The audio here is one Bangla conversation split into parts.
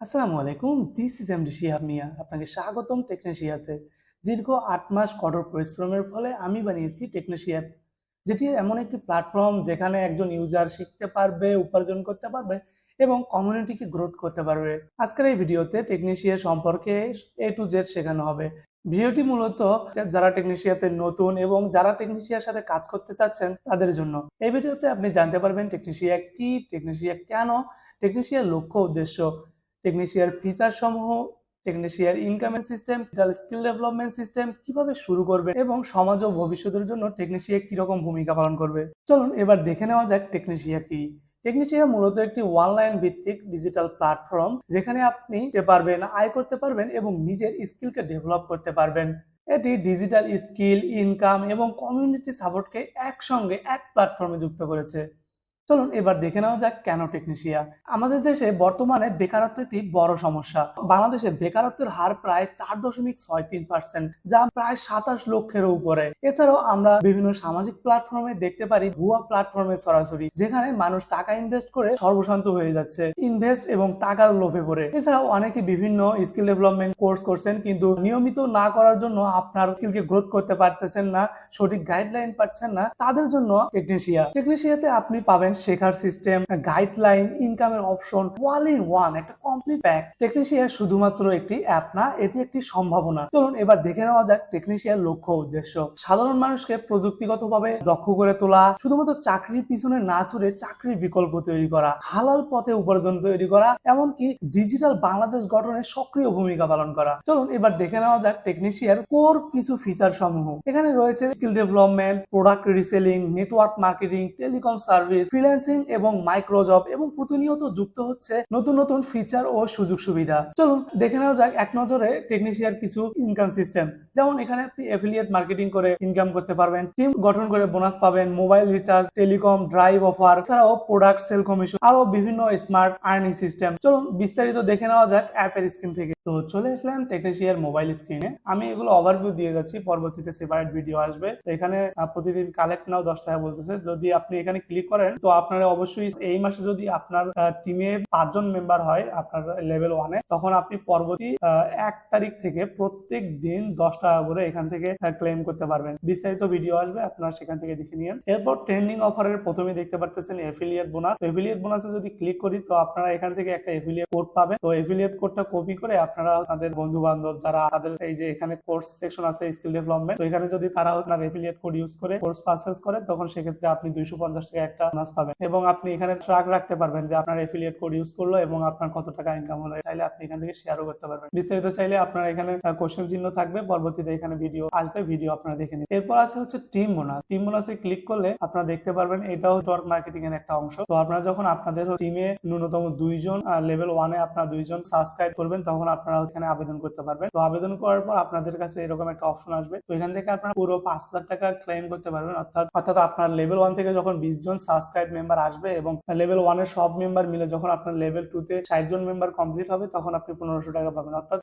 আসসালামু আলাইকুম this is MD Shihab Mia আপনাকে স্বাগতম টেকনেশিয়াতে দীর্ঘ আট মাস কঠোর পরিশ্রমের ফলে আমি বানিয়েছি টেকনেশিয়া যেটি এমন একটি প্ল্যাটফর্ম যেখানে একজন ইউজার শিখতে পারবে, উপার্জন করতে পারবে এবং কমিউনিটিকে গ্রোথ করতে পারবে। আজকের এই ভিডিওতে টেকনিশিয়া সম্পর্কে এ টু জেড শেখানো হবে। ভিডিওটি মূলত যারা টেকনিশিয়াতে নতুন এবং যারা টেকনিশিয়ার সাথে কাজ করতে চাচ্ছেন, তাদের জন্য। এই ভিডিওতে আপনি জানতে পারবেন টেকনিশিয়া কি টেকনিশিয়া কেন টেকনিশিয়ার লক্ষ্য উদ্দেশ্য। টেকনিশিয়ার ফিচার সমূহ টেকনিশিয়ার ইনকামেন্ট system digital skill development system কীভাবে শুরু করবে এবং সমাজ ও ভবিষ্যতের জন্য টেকনিশিয়া কীরকম ভূমিকা পালন করবে। চলুন এবার দেখে নেওয়া যাক টেকনিশিয়া কি। টেকনিশিয়া মূলত একটি অনলাইন ভিত্তিক ডিজিটাল প্ল্যাটফর্ম যেখানে আপনি পারবেন, আয় করতে পারবেন এবং নিজের স্কিলকে ডেভেলপ করতে পারবেন। এটি ডিজিটাল স্কিল ইনকাম এবং কমিউনিটি সাপোর্টকে একসঙ্গে এক প্ল্যাটফর্মে যুক্ত করেছে। চলুন এবার দেখে নেওয়া যাক কেন টেকনিশিয়া আমাদের দেশে বর্তমানে বেকারত্ব একটি বড় সমস্যা। বাংলাদেশে বেকারত্বের হার প্রায় চার দশমিক ছয় তিন পার্সেন্ট যা প্রায় সাতাশ লক্ষের উপরে। এছাড়াও আমরা বিভিন্ন সামাজিক প্ল্যাটফর্মে দেখতে পারি ভুয়া প্ল্যাটফর্মে সরাসরি, যেখানে মানুষ টাকা ইনভেস্ট করে সর্বশান্ত হয়ে যাচ্ছে ইনভেস্ট এবং টাকার লোভে পড়ে। এছাড়াও অনেকে বিভিন্ন স্কিল ডেভেলপমেন্ট কোর্স করছেন, কিন্তু নিয়মিত না করার জন্য আপনার স্কিলকে গ্রোথ করতে পারতেছেন না, সঠিক গাইডলাইন পাচ্ছেন না, তাদের জন্য টেকনিশিয়া টেকনিশিয়াতে আপনি পাবেন শেখার সিস্টেম গাইডলাইন ইনকামের অপশন ওয়াল ইন ওয়ান একটা কমপ্লিট প্যাক টেকনিশিয়া শুধুমাত্র একটি অ্যাপ না, এটি একটি সম্ভাবনা। চলুন এবার দেখে নেওয়া যাক টেকনিশিয়ার লক্ষ্য উদ্দেশ্য। সাধারণ মানুষকে প্রযুক্তিগতভাবে দক্ষ করে তোলা, শুধুমাত্র চাকরির পিছনে না ছুড়ে চাকরির বিকল্প তৈরি করা, হালাল পথে উপার্জন তৈরি করা, এমনকি ডিজিটাল বাংলাদেশ গঠনে সক্রিয় ভূমিকা পালন করা। চলুন এবার দেখে নেওয়া যাক টেকনিশিয়ার কোর কিছু ফিচার সমূহ। এখানে রয়েছে skill development product reselling network marketing telecom service freelancing এবং মাইক্রো জব এবং প্রতিনিয়ত যুক্ত হচ্ছে নতুন নতুন ফিচার ও সুযোগ সুবিধা। চলুন, দেখে নেওয়া যাক এক নজরে টেকনিশিয়ার কিছু ইনকাম সিস্টেম যেমন এখানে আপনি এফিলিয়েট মার্কেটিং করে ইনকাম করতে পারবেন টিম গঠন করে বোনাস পাবেন mobile recharge telecom drive offer এছাড়াও প্রোডাক্ট সেল কমিশন আরও বিভিন্ন স্মার্ট আর্নিং সিস্টেম চলুন, বিস্তারিত দেখে নেওয়া যাক অ্যাপের স্ক্রিন থেকে। তো চলে আসলাম টেকনিশিয়ার মোবাইল স্ক্রিনে আমি এগুলো ওভারভিউ দিয়ে যাচ্ছি, পরবর্তীতে সেপারেট ভিডিও আসবে। এখানে প্রতিদিন কালেক্ট নাও, দশ টাকা বলতেছে। যদি আপনি এখানে ক্লিক করেন, তো আপনারা অবশ্যই এই মাসে যদি আপনার টিমে পাঁচজন মেম্বার হয় আপনার লেভেল ওয়ানে তখন আপনি পরবর্তী এক তারিখ থেকে প্রত্যেক দিন দশ টাকা করে এখান থেকে ক্লেম করতে পারবেন। বিস্তারিত ভিডিও আসবে, আপনারা সেখান থেকে দেখে নিন। এরপর ট্রেন্ডিং অফারের প্রথমে দেখতে পারতেছেন এফিলিয়েট বোনাস এফিলিয়েট বোনাসে যদি ক্লিক করি, তো আপনারা এখান থেকে একটা এফিলিয়েট কোড পাবেন। তো এফিলিয়েট কোডটা কপি করে আপনারা তাদের বন্ধু বান্ধব যারা, তাদের এই যে এখানে কোর্স সেকশন আছে স্কিল ডেভেলপমেন্ট তো এখানে যদি তারা আপনার এফিলিয়েট কোড ইউজ করে কোর্স পারচেস করে, তখন সেক্ষেত্রে আপনি দুইশো পঞ্চাশ টাকা একটা বোনাস পাবেন। এবং আপনি এখানে ট্র্যাক রাখতে পারবেন যে আপনার এফিলিয়েট কোড ইউজ করল এবং আপনার কত টাকা ইনকাম হলো। চাইলে আপনি এখান থেকে শেয়ারও করতে পারবেন। বিস্তারিত চাইলে আপনার এখানে কোশ্চেন চিহ্ন থাকবে। পরবর্তীতে এখানে ভিডিও আসবে ভিডিও আপনারা দেখে নিন। এরপর আছে হচ্ছে টিম বোনাস টিম বোনাসে ক্লিক করলে আপনারা দেখতে পারবেন এটাও নেটওয়ার্ক মার্কেটিং এর একটা অংশ। তো আপনারা যখন আপনাদের টিমে ন্যূনতম দুইজন আর লেভেল ওয়ানে আপনারা দুইজন সাবস্ক্রাইব করবেন, তখন আপনারা এখানে আবেদন করতে পারবেন। তো আবেদন করার পর আপনাদের কাছে এরকম একটা অপশন আসবে। তো এখান থেকে আপনারা পুরো পাঁচ হাজার টাকা ক্লেম করতে পারবেন। অর্থাৎ অর্থাৎ আপনার লেভেল ওয়ান থেকে যখন বিশ জন সাবস্ক্রাইব মেম্বার আসবে এবং লেভেল ওয়ানের সব মেম্বার মিলে যখন আপনার লেভেল টু তে ষাট জন মেম্বার কমপ্লিট হবে, তখন আপনি পনেরোশো টাকা পাবেন। অর্থাৎ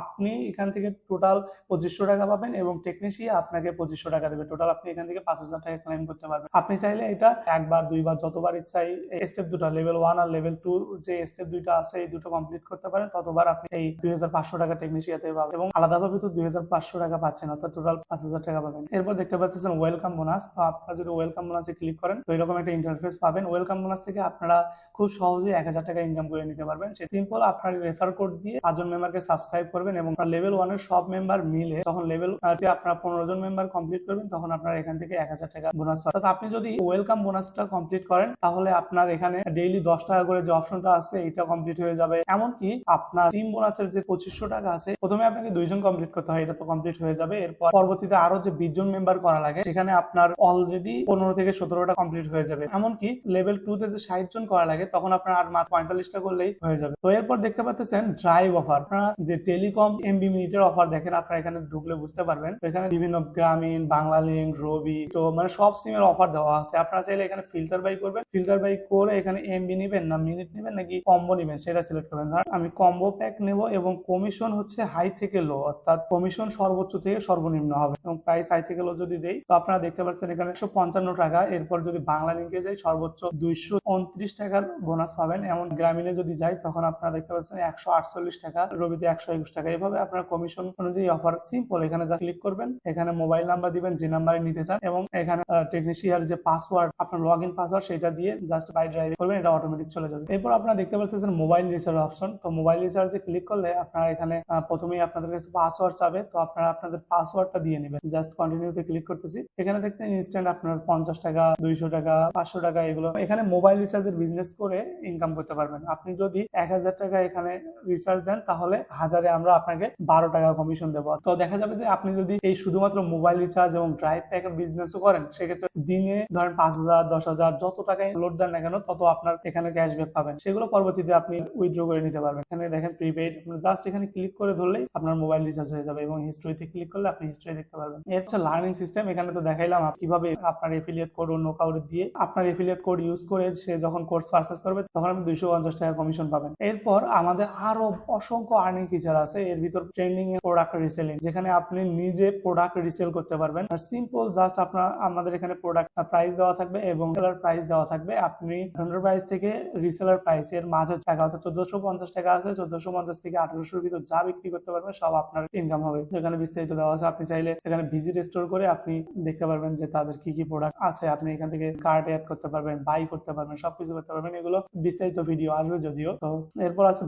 আপনি এখান থেকে টোটাল পঁচিশশো টাকা পাবেন এবং টেকনিশিয়া আপনাকে পঁচিশশো টাকা দেবে। টোটাল আপনি এখান থেকে পাঁচ হাজার টাকা ক্লেম করতে পারবেন। আপনি চাইলে এটা একবার, দুইবার, যতবার ইচ্ছা এই স্টেপ দুটো লেভেল ওয়ান আর লেভেল টু যে স্টেপ দুইটা আছে, এই দুটো কমপ্লিট করতে পারেন, ততবার আপনি এই দুই হাজার পাঁচশো টাকা টেকনিশিয়াতে পাবেন এবং আলাদাভাবে তো দুই হাজার পাঁচশো টাকা পাচ্ছেন, অর্থাৎ টোটাল পাঁচ হাজার টাকা পাবেন। এরপর দেখতে পাচ্ছেন ওয়েলকাম বোনাস তো আপনারা যদি ওয়েলকাম বোনাসে ক্লিক করেন, তো এরকম একটা ইন্টারফেস পাবেন। ওয়েলকাম বোনাস থেকে আপনারা খুব সহজে এক হাজার টাকা ইনকাম করে নিতে পারবেন। সিম্পল আপনার রেফার কোড দিয়ে পাঁচজন মেম্বারকে সাবস্ক্রাইব করবেন এবং লেভেল ওয়ানের সব মেম্বার মিলে তখন লেভেল আপনার পনেরো জন মেম্বার কমপ্লিট করবেন, তখন আপনার এখান থেকে এক হাজার টাকা বোনাস অর্থাৎ আপনি যদি ওয়েলকাম বোনাসটা কমপ্লিট করেন, তাহলে আপনার এখানে ডেইলি দশ টাকা করে যে অপশনটা আছে এটা কমপ্লিট হয়ে যাবে। এমনকি আপনার টিম বোনাসের যে পঁচিশশো টাকা আছে, প্রথমে আপনাকে দুইজন কমপ্লিট করতে হয়, এটা তো কমপ্লিট হয়ে যাবে। এরপর পরবর্তীতে আরও যে বিশ জন মেম্বার করা লাগে, সেখানে আপনার অলরেডি পনেরো থেকে সতেরোটা কমপ্লিট হয়ে যাবে। এমনকি লেভেল টু তে যে ষাট জন করা লাগে, তখন আপনার আর মাত্র পঁয়তাল্লিশটা করলেই হয়ে যাবে। তো এরপর দেখতে পাচ্ছেন ড্রাইভ অফার আপনারা যে টেলিকম এমবি মিনিটের অফার দেখেন, আপনারা এখানে ঢুকলে বুঝতে পারবেন। এখানে বিভিন্ন গ্রামীণ বাংলা লিঙ্ক রবি, তো মানে সব সিমের অফার দেওয়া আছে। আপনারা চাইলে এখানে ফিল্টার বাই করবেন। ফিল্টার বাই করে এখানে এমবি নেবেন না মিনিট নেবেন, নাকি কম্বো নেবেন, সেটা সিলেক্ট করবেন। আমি কম্বো প্যাক নেব এবং কমিশন হচ্ছে হাই থেকে লো অর্থাৎ কমিশন সর্বোচ্চ থেকে সর্বনিম্ন হবে এবং প্রাইস হাই থেকে লো যদি দেই, তো আপনারা দেখতে পাচ্ছেন এখানে একশো পঞ্চান্ন টাকা। এরপর যদি বাংলা লিঙ্কে যাই সর্বোচ্চ দুইশো উনত্রিশ টাকার বোনাস পাবেন। এমন গ্রামীণে যদি যাই, তখন আপনারা দেখতে পাচ্ছেন একশো আটচল্লিশ টাকা, রবিতে একশো একুশ টাকা। এভাবে আপনার কমিশন অনুযায়ী অফার সিম্পল এখানে যা ক্লিক করবেন, এখানে মোবাইল নাম্বার দিবেন, যে নাম্বারে নিতে চান, এবং এখানে টেকনিশিয়ার যে পাসওয়ার্ড আপনার লগ ইন পাসওয়ার্ড সেটা দিয়ে জাস্ট বাই ড্রাইভ করবেন, এটা অটোমেটিক চলে যাবে। এরপর আপনারা দেখতে পাচ্ছেন মোবাইল রিচার্জ অপশন তো মোবাইল রিচার্জে ক্লিক করলে আপনারা এখানে প্রথমেই আপনাদের কাছে পাসওয়ার্ড চাবে। তো আপনারা আপনাদের পাসওয়ার্ডটা দিয়ে নেবেন। জাস্ট কন্টিনিউতে ক্লিক করতেছি। এখানে দেখতে ইনস্ট্যান্ট আপনার পঞ্চাশ টাকা, দুইশো টাকা, পাঁচশো টাকা এগুলো। এখানে মোবাইল রিচার্জের বিজনেস করে ইনকাম করতে পারবেন। আপনি যদি এক হাজার টাকা এখানে রিচার্জ দেন, তাহলে হাজারে আমরা আপনাকে বারো টাকা কমিশন দেবো। তো দেখা যাবে যে আপনি যদি এই শুধুমাত্র মোবাইল রিচার্জ এবং ড্রাইভ প্যাকের বিজনেসও করেন, সেক্ষেত্রে দিনে ধরেন পাঁচ হাজার, দশ হাজার, যত টাকায় লোড দেন না কেন, তত আপনার এখানে ক্যাশব্যাক পাবেন। সেগুলো পরবর্তীতে আপনি উইথড্র করে নিতে পারবেন। এখানে দেখেন প্রিপেইড জাস্ট এখানে ক্লিক করে ধরলেই আপনার মোবাইল রিচার্জ হয়ে যাবে এবং হিস্ট্রিতে ক্লিক করলে আপনি হিস্ট্রি দেখতে পারবেন। এর হচ্ছে লার্নিং সিস্টেম এখানে তো দেখাইলাম কীভাবে আপনার এফিলিয়েট কোড অন্য কাউরে দিয়ে আপনার এফিলিয়েট কোড ইউজ করে সে যখন কোর্স পারচেস করবে, তখন আপনি দুইশো পঞ্চাশ টাকা কমিশন পাবেন। এরপর আমাদের আরও অসংখ্য আর্নিং ফিচার আছে, এর ভিতর ট্রেন্ডিং এ প্রোডাক্ট রিসেলিং যেখানে আপনি নিজে প্রোডাক্ট রিসেল করতে পারবেন। আর সিম্পল জাস্ট আপনার, আমাদের এখানে প্রোডাক্ট প্রাইস দেওয়া থাকবে এবং সেলার প্রাইস দেওয়া থাকবে। আপনি ভেন্ডর প্রাইস থেকে রিসেলার প্রাইস এর মাঝে টাকা, অর্থাৎ চোদ্দশো পঞ্চাশ টাকা আছে, চোদ্দশো পঞ্চাশ থেকে আঠারোশোর ভিতর যা বিক্রি করতে পারবেন, সব আপনার ইনকাম হবে। এখানে বিস্তারিত দেওয়া আছে, আপনি চাইলে এখানে ভিজিট স্টোর করে আপনি দেখতে পারবেন যে তাদের কি কি প্রোডাক্ট আছে। আপনি এখান থেকে কার্ড অ্যাড করতে পারবেন বাই করতে পারবেন, সবকিছু করতে পারবেন। এগুলো বিস্তারিত ভিডিও আসবে যদিও। তো এরপর আছে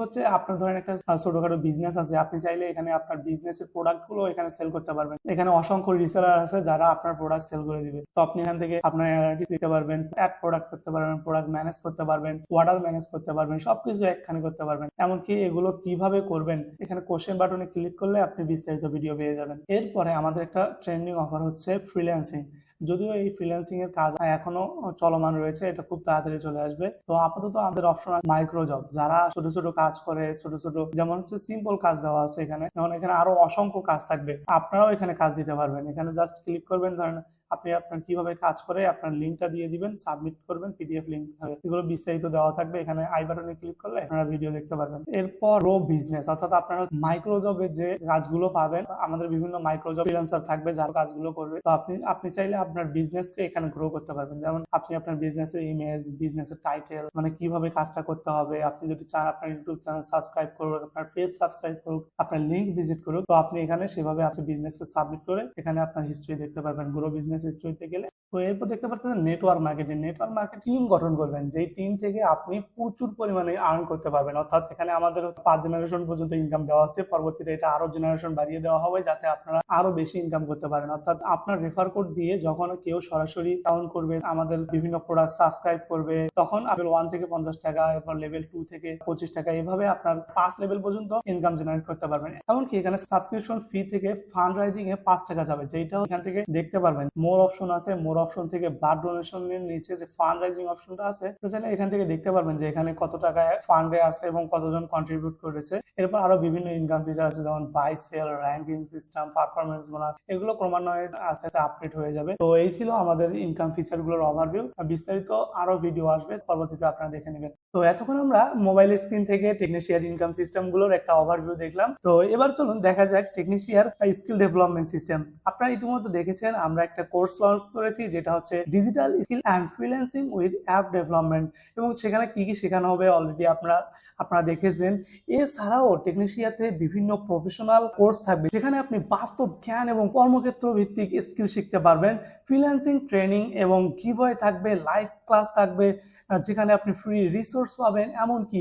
হচ্ছে আপনার ধরেন একটা ছোটখাটো বিজনেস আছে। আপনি চাইলে এখানে আপনার বিজনেসের প্রোডাক্টগুলো এখানে সেল করতে পারবেন। এখানে অসংখ্য রিসেলার আছে যারা আপনার প্রোডাক্ট সেল করে দিবে। তো আপনি এখান থেকে আপনার অ্যানালিটিক্স দিতে পারবেন অ্যাড প্রোডাক্ট করতে পারবেন প্রোডাক্ট ম্যানেজ করতে পারবেন অর্ডার ম্যানেজ করতে পারবেন, সবকিছু একখানে করতে পারবেন। এমনকি এগুলো কীভাবে করবেন, এখানে কোশ্চেন বাটনে ক্লিক করলে আপনি বিস্তারিত ভিডিও পেয়ে যাবেন। এরপরে আমাদের একটা ট্রেন্ডিং অফার হচ্ছে ফ্রিল্যান্সিং যদিও এই ফ্রিল্যান্সিং এর কাজ এখনও চলমান রয়েছে, এটা খুব তাড়াতাড়ি চলে আসবে। তো আপাতত আমাদের অপশন মাইক্রো জব যারা ছোট ছোট কাজ করে, ছোট ছোট, যেমন হচ্ছে সিম্পল কাজ দেওয়া আছে এখানে, যেমন এখানে আরও অসংখ্য কাজ থাকবে। আপনারাও এখানে কাজ দিতে পারবেন। এখানে জাস্ট ক্লিক করবেন, ধরেন আপনি আপনার কীভাবে কাজ করে আপনার লিঙ্কটা দিয়ে দিবেন, সাবমিট করবেন পিডিএফ লিঙ্ক হবে এগুলো বিস্তারিত দেওয়া থাকবে। এখানে আই বাটনে ক্লিক করলে আপনারা ভিডিও দেখতে পারবেন। এরপর রো বিজনেস অর্থাৎ আপনারা মাইক্রো জবে যে কাজগুলো পাবেন, আমাদের বিভিন্ন মাইক্রো জব ফ্রিল্যান্সার থাকবে যারা কাজগুলো করবে। তো আপনি আপনি চাইলে আপনার বিজনেসকে এখানে গ্রো করতে পারবেন। যেমন আপনি আপনার বিজনেসের ইমেজ বিজনেসের টাইটেল মানে কীভাবে কাজটা করতে হবে। আপনি যদি চান আপনার ইউটিউব চ্যানেল সাবস্ক্রাইব করুন আপনার পেজ সাবস্ক্রাইব করুন আপনার লিঙ্ক ভিজিট করুন তো আপনি এখানে সেভাবে আপনার বিজনেসকে সাবমিট করে এখানে আপনার হিস্ট্রি দেখতে পারবেন গ্রো বিজনেস হিস্ট্রিতে গেলে। তো এরপর দেখতে পাচ্ছেন network marketing network market team গঠন করবেন। যেই টিম থেকে আপনি প্রচুর পরিমাণে আর্ন করতে পারবেন। অর্থাৎ এখানে আমাদের পাঁচ জেনারেশন পর্যন্ত ইনকাম দেওয়া আছে। পরবর্তীতে এটা আরও জেনারেশন বাড়িয়ে দেওয়া হবে যাতে আপনারা আরও বেশি ইনকাম করতে পারেন। অর্থাৎ আপনার রেফার কোড দিয়ে যখন কেউ সরাসরি কাউন্ট করবে, আমাদের বিভিন্ন প্রোডাক্ট সাবস্ক্রাইব করবে, তখন লেভেল ওয়ান থেকে পঞ্চাশ টাকা, এরপর লেভেল টু থেকে পঁচিশ টাকা, এভাবে আপনার পাঁচ লেভেল পর্যন্ত ইনকাম জেনারেট করতে পারবেন। এমনকি এখানে সাবস্ক্রিপশন ফি থেকে ফান্ড রাইজিং এ পাঁচ টাকা যাবে। যেটাও এখান থেকে দেখতে পারবেন। মোর অপশন আছে মোর অপশন থেকে ব্লাড ডোনেশনের নিচে যে ফান্ড রাইজিং অপশনটা আছে, তো চাইলে এখান থেকে দেখতে পারবেন যে এখানে কত টাকা ফান্ডে আছে এবং কতজন কন্ট্রিবিউট করেছে। এরপর আরও বিভিন্ন ইনকাম ফিচার আছে, যেমন buy sell ranking system performance bonus এগুলো ক্রমান্বয়ে আস্তে আস্তে আপডেট হয়ে যাবে। তো এই ছিল আমাদের ইনকাম ফিচারগুলোর ওভারভিউ বিস্তারিত আরও ভিডিও আসবে, পরবর্তীতে আপনারা দেখে নেবেন। তো এতক্ষণ আমরা মোবাইল স্ক্রিন থেকে টেকনিশিয়ার ইনকাম সিস্টেমগুলোর একটা ওভারভিউ দেখলাম। তো এবার চলুন দেখা যাক টেকনিশিয়ার স্কিল ডেভেলপমেন্ট সিস্টেম আপনারা ইতিমধ্যে দেখেছেন, আমরা একটা কোর্স লঞ্চ করেছি, যেটা হচ্ছে digital skill and freelancing with app development এবং সেখানে কি কি শেখানো হবে অলরেডি আপনারা আপনারা দেখেছেন। এছাড়াও টেকনিশিয়াতে বিভিন্ন প্রফেশনাল কোর্স থাকবে, যেখানে আপনি বাস্তব জ্ঞান এবং কর্মক্ষেত্র ভিত্তিক স্কিল শিখতে পারবেন। ফ্রিল্যান্সিং ট্রেনিং এবং কীভাবে থাকবে লাইভ ক্লাস থাকবে যেখানে আপনি ফ্রি রিসোর্স পাবেন, এমনকি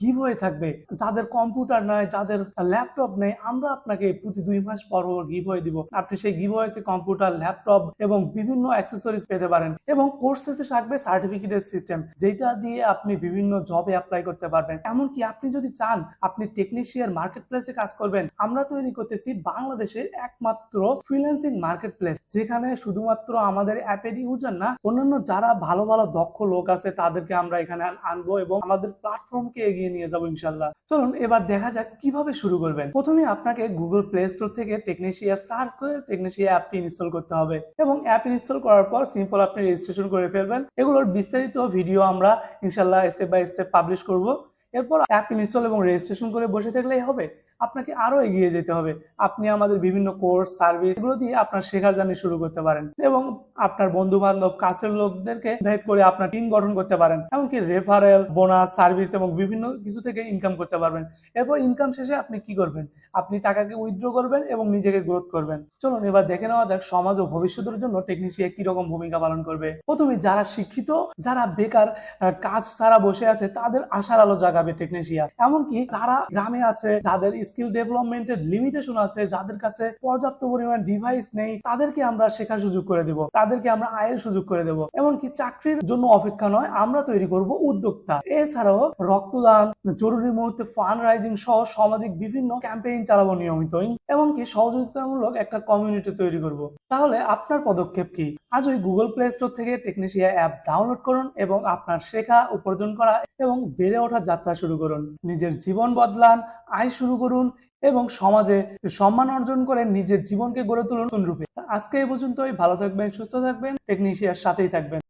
গিভওয়ে থাকবে। যাদের কম্পিউটার নাই, যাদের ল্যাপটপ নেই, আমরা আপনাকে প্রতি দুই মাস পর পর গিভওয়ে দিব। আপনি সেই গিভওয়েতে কম্পিউটার ল্যাপটপ এবং বিভিন্ন অ্যাক্সেসরিজ পেতে পারেন এবং কোর্স শেষে থাকবে সার্টিফিকেটের সিস্টেম যেটা দিয়ে আপনি বিভিন্ন জবে অ্যাপ্লাই করতে পারবেন। এমনকি আপনি যদি চান, আপনি টেকনিশিয়ান মার্কেট প্লেসে কাজ করবেন। আমরা তৈরি করতেছি বাংলাদেশের একমাত্র ফ্রিল্যান্সিং মার্কেট প্লেস যেখানে শুধুমাত্র আমাদের অ্যাপের ইউজার না, অন্যান্য যারা ভালো ভালো, দক্ষ লোক আছে তাদেরকে আমরা এখানে আনব এবং আমাদের প্ল্যাটফর্মকে এগিয়ে নিয়ে যাব ইনশাল্লাহ চলুন, এবার দেখা যাক কীভাবে শুরু করবেন। প্রথমে আপনাকে গুগল প্লে স্টোর থেকে টেকনিশিয়া সার্চ করে টেকনিশিয়া অ্যাপটি ইনস্টল করতে হবে এবং অ্যাপ ইনস্টল করার পর সিম্পল আপনি রেজিস্ট্রেশন করে ফেলবেন। এগুলোর বিস্তারিত ভিডিও আমরা ইনশাল্লাহ স্টেপ বাই স্টেপ পাবলিশ করব। এরপর অ্যাপ ইনস্টল এবং রেজিস্ট্রেশন করে বসে থাকলেই হবে। আপনাকে আরও এগিয়ে যেতে হবে। আপনি আমাদের বিভিন্ন কোর্স, সার্ভিস এগুলো দিয়ে আপনার শেখার জার্নি শুরু করতে পারেন এবং আপনার বন্ধু বান্ধব কাছের লোকদেরকে ইনভাইট করে আপনার টিম গঠন করতে পারেন। এমনকি রেফারেল বোনাস সার্ভিস এবং বিভিন্ন কিছু থেকে ইনকাম করতে পারবেন। এরপর ইনকাম শেষে আপনি কি করবেন? আপনি টাকাকে উইথড্র করবেন এবং নিজেকে গ্রোথ করবেন। চলুন এবার দেখে নেওয়া যাক সমাজ ও ভবিষ্যতের জন্য টেকনিশিয়া কি রকম ভূমিকা পালন করবে। প্রথমে যারা শিক্ষিত, যারা বেকার কাজ ছাড়া বসে আছে, তাদের আশার আলো জাগাবে টেকনিশিয়া এমনকি যারা গ্রামে আছে, যাদের স্কিল ডেভেলপমেন্টের লিমিটেশন আছে, যাদের কাছে পর্যাপ্ত পরিমাণ ডিভাইস নেই, তাদেরকে আমরা শেখার সুযোগ করে দেব, তাদেরকে আমরা আয়ের সুযোগ করে দেব। এমনকি চাকরির জন্য অপেক্ষা নয়, আমরা তৈরি করব উদ্যোক্তা। এছাড়াও রক্তদান, জরুরি মুহূর্তে ফান্ড রাইজিং সহ সামাজিক বিভিন্ন ক্যাম্পেইন চালাবো নিয়মিত এমনকি সহযোগিতামূলক একটা কমিউনিটি তৈরি করব। তাহলে আপনার পদক্ষেপ কি? আজই গুগল প্লে স্টোর থেকে টেকনিশিয়া অ্যাপ ডাউনলোড করুন এবং আপনার শেখা, উপার্জন করা এবং বেড়ে ওঠার যাত্রা শুরু করুন। নিজের জীবন বদলান, আয় শুরু করুন এবং সমাজে সম্মান অর্জন করে নিজের জীবনকে গড়ে তুলুন রূপে। আজকে এই পর্যন্তই। ভালো থাকবেন, সুস্থ থাকবেন। টেকনিশিয়ার সাথেই থাকবেন।